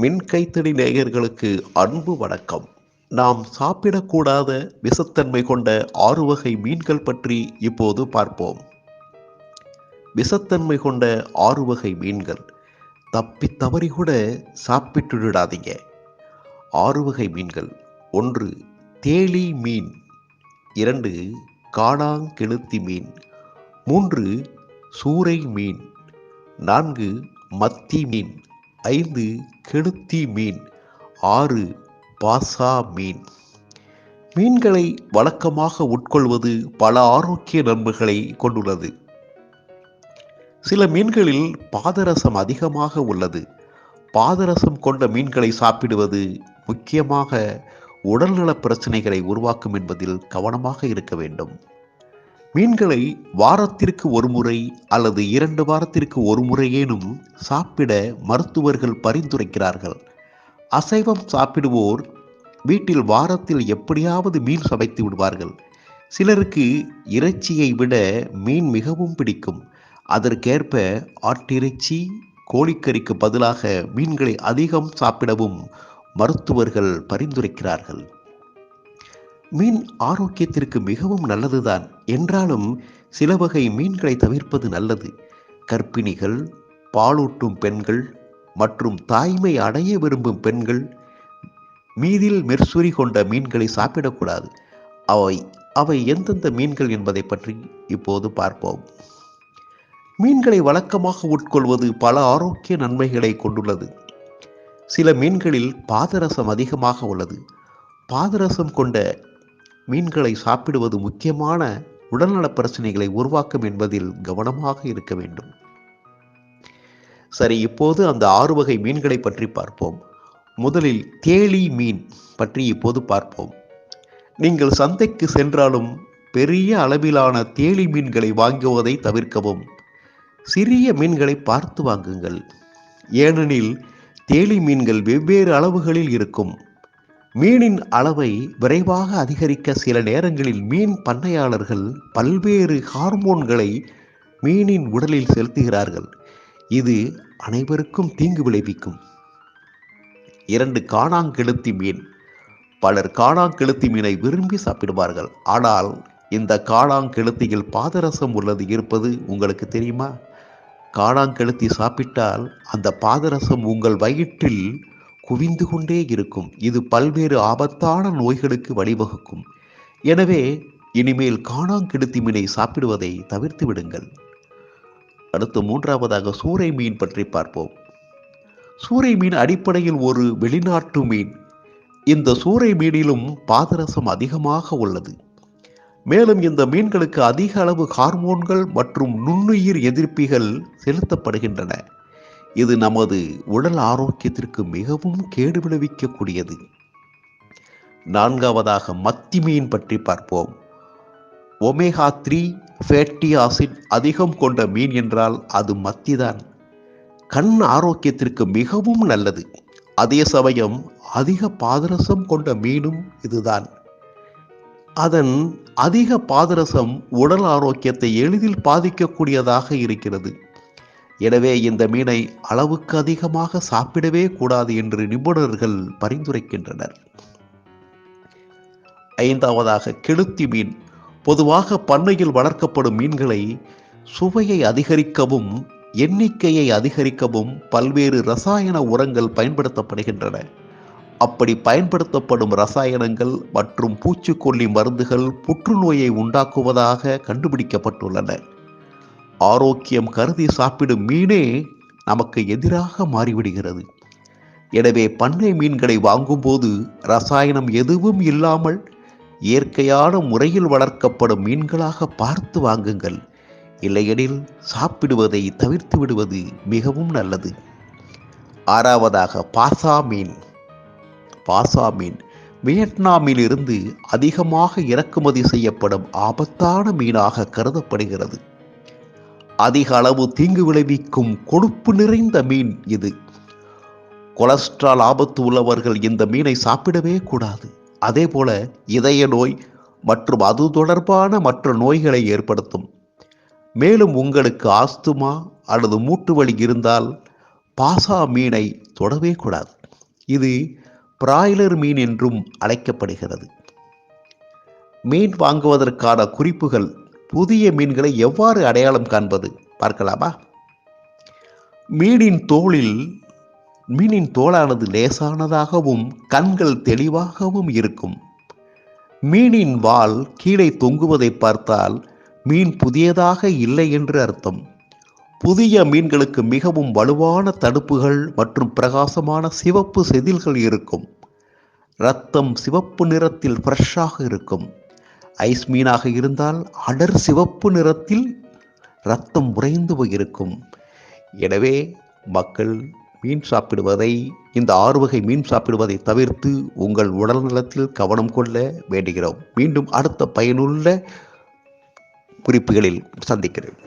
மின் கைத்தடி நேயர்களுக்கு அன்பு வணக்கம். நாம் சாப்பிடக்கூடாத விஷத்தன்மை கொண்ட ஆறு வகை மீன்கள் பற்றி இப்போது பார்ப்போம். விஷத்தன்மை கொண்ட ஆறு வகை மீன்கள். தப்பி தவறி கூட சாப்பிட்டுடாதீங்க ஆறு வகை மீன்கள். ஒன்று தேளி மீன். இரண்டு காணாங்கெழுத்தி மீன். மூன்று சூறை மீன். நான்கு மத்தி மீன். ஐந்து கெடுத்தி மீன் ஆறு பாசா மீன். மீன்களை வழக்கமாக உட்கொள்வது பல ஆரோக்கிய நன்மைகளை கொண்டுள்ளது. சில மீன்களில் பாதரசம் அதிகமாக உள்ளது. பாதரசம் கொண்ட மீன்களை சாப்பிடுவது முக்கியமாக உடல்நல பிரச்சனைகளை உருவாக்கும் என்பதில் கவனமாக இருக்க வேண்டும். மீன்களை வாரத்திற்கு ஒரு முறை அல்லது இரண்டு வாரத்திற்கு ஒரு முறையேனும் சாப்பிட மருத்துவர்கள் பரிந்துரைக்கிறார்கள். அசைவம் சாப்பிடுவோர் வீட்டில் வாரத்தில் எப்படியாவது மீன் சமைத்து விடுவார்கள். சிலருக்கு இறைச்சியை விட மீன் மிகவும் பிடிக்கும். அதற்கேற்ப ஆட்டிறைச்சி கோழிக்கறிக்கு பதிலாக மீன்களை அதிகம் சாப்பிடவும் மருத்துவர்கள் பரிந்துரைக்கிறார்கள். மீன் ஆரோக்கியத்திற்கு மிகவும் நல்லதுதான். என்றாலும் சில வகை மீன்களை தவிர்ப்பது நல்லது. கர்ப்பிணிகள் பாலூட்டும் பெண்கள் மற்றும் தாய்மை அடைய விரும்பும் பெண்கள் மீதில் மெர்சுரி கொண்ட மீன்களை சாப்பிடக்கூடாது. அவை அவை எந்தெந்த மீன்கள் என்பதை பற்றி இப்போது பார்ப்போம். மீன்களை வழக்கமாக உட்கொள்வது பல ஆரோக்கிய நன்மைகளை கொண்டுள்ளது. சில மீன்களில் பாதரசம் அதிகமாக உள்ளது. பாதரசம் கொண்ட மீன்களை சாப்பிடுவது முக்கியமான உடல்நல பிரச்சனைகளை உருவாக்கும் என்பதில் கவனமாக இருக்க வேண்டும். சரி இப்போது அந்த ஆறு வகை மீன்களை பற்றி பார்ப்போம். முதலில் தேளி மீன் பற்றி இப்போது பார்ப்போம். நீங்கள் சந்தைக்கு சென்றாலும் பெரிய அளவிலான தேளி மீன்களை வாங்குவதை தவிர்க்கவும் சிறிய மீன்களை பார்த்து வாங்குங்கள். ஏனெனில் தேளி மீன்கள் வெவ்வேறு அளவுகளில் இருக்கும். மீனின் அளவை விரைவாக அதிகரிக்க சில நேரங்களில் மீன் பண்ணையாளர்கள் பல்வேறு ஹார்மோன்களை மீனின் உடலில் செலுத்துகிறார்கள். இது அனைவருக்கும் தீங்கு விளைவிக்கும். இரண்டு காணாங்கெழுத்தி மீன். பலர் காணாங்கெழுத்தி மீனை விரும்பி சாப்பிடுவார்கள். ஆனால் இந்த காணாங்கெழுத்தியில் பாதரசம் உள்ளது இருப்பது உங்களுக்கு தெரியுமா? காணாங்கெழுத்தி சாப்பிட்டால் அந்த பாதரசம் உங்கள் வயிற்றில் குவிந்து கொண்டே இருக்கும். இது பல்வேறு ஆபத்தான நோய்களுக்கு வழிவகுக்கும். எனவே இனிமேல் காணாங்கெடுத்தி மீனை சாப்பிடுவதை தவிர்த்து விடுங்கள். அடுத்து மூன்றாவதாக சூறை மீன் பற்றி பார்ப்போம். சூறை மீன் அடிப்படையில் ஒரு வெளிநாட்டு மீன். இந்த சூறை மீனிலும் பாதரசம் அதிகமாக உள்ளது. மேலும் இந்த மீன்களுக்கு அதிக அளவு ஹார்மோன்கள் மற்றும் நுண்ணுயிர் எதிர்ப்பிகள் செலுத்தப்படுகின்றன. இது நமது உடல் ஆரோக்கியத்திற்கு மிகவும் கேடு விளைவிக்கக்கூடியது. நான்காவதாக மத்தி மீன் பற்றி பார்ப்போம். ஒமேகா த்ரீ ஃபேட்டி ஆசிட் அதிகம் கொண்ட மீன் என்றால் அது மத்திதான். கண் ஆரோக்கியத்திற்கு மிகவும் நல்லது. அதே சமயம் அதிக பாதரசம் கொண்ட மீனும் இதுதான். அதன் அதிக பாதரசம் உடல் ஆரோக்கியத்தை எளிதில் பாதிக்கக்கூடியதாக இருக்கிறது. எனவே இந்த மீனை அளவுக்கு அதிகமாக சாப்பிடவே கூடாது என்று நிபுணர்கள் பரிந்துரைக்கின்றனர். ஐந்தாவதாக கெளுத்தி மீன். பொதுவாக பண்ணையில் வளர்க்கப்படும் மீன்களை சுவையை அதிகரிக்கவும் எண்ணிக்கையை அதிகரிக்கவும் பல்வேறு ரசாயன உரங்கள் பயன்படுத்தப்படுகின்றன. அப்படி பயன்படுத்தப்படும் ரசாயனங்கள் மற்றும் பூச்சிக்கொல்லி மருந்துகள் புற்றுநோயை உண்டாக்குவதாக கண்டுபிடிக்கப்பட்டுள்ளன. ஆரோக்கியம் கருதி சாப்பிடும் மீனே நமக்கு எதிராக மாறிவிடுகிறது. எனவே பண்ணை மீன்களை வாங்கும்போது ரசாயனம் எதுவும் இல்லாமல் இயற்கையான முறையில் வளர்க்கப்படும் மீன்களாக பார்த்து வாங்குங்கள். இல்லையெனில் சாப்பிடுவதை தவிர்த்து விடுவது மிகவும் நல்லது. ஆறாவதாக பாசா மீன். பாசா மீன் வியட்நாமில் இருந்து அதிகமாக இறக்குமதி செய்யப்படும் ஆபத்தான மீனாக கருதப்படுகிறது. அதிக அளவு தீங்கு விளைவிக்கும் கொழுப்பு நிறைந்த மீன் இது. கொலஸ்ட்ரால் ஆபத்து உள்ளவர்கள் இந்த மீனை சாப்பிடவே கூடாது. அதே போல இதய நோய் மற்றும் அது தொடர்பான மற்ற நோய்களை ஏற்படுத்தும். மேலும் உங்களுக்கு ஆஸ்துமா அல்லது மூட்டு வலி இருந்தால் பாசா மீனை தொடவே கூடாது. இது பிராய்லர் மீன் என்றும் அழைக்கப்படுகிறது. மீன் வாங்குவதற்கான குறிப்புகள் புதிய மீன்களை எவ்வாறு அடையாளம் காண்பது? பார்க்கலாமா? மீனின் தோளில் மீனின் தோலானது லேசானதாகவும் கண்கள் தெளிவாகவும் இருக்கும். மீனின் வால் கீழே தொங்குவதை பார்த்தால் மீன் புதியதாக இல்லை என்று அர்த்தம். புதிய மீன்களுக்கு மிகவும் வலுவான தடுப்புகள் மற்றும் பிரகாசமான சிவப்பு செதில்கள் இருக்கும். ரத்தம் சிவப்பு நிறத்தில் ஃப்ரெஷ்ஷாக இருக்கும். ஐஸ் மீனாக இருந்தால் அடர் சிவப்பு நிறத்தில் ரத்தம் உறைந்து போயிருக்கும். எனவே மக்கள் மீன் சாப்பிடுவதை இந்த ஆறு வகை மீன் சாப்பிடுவதை தவிர்த்து உங்கள் உடல் நலத்தில் கவனம் கொள்ள வேண்டுகிறோம். மீண்டும் அடுத்த பயனுள்ள குறிப்புகளில் சந்திக்கிறேன்.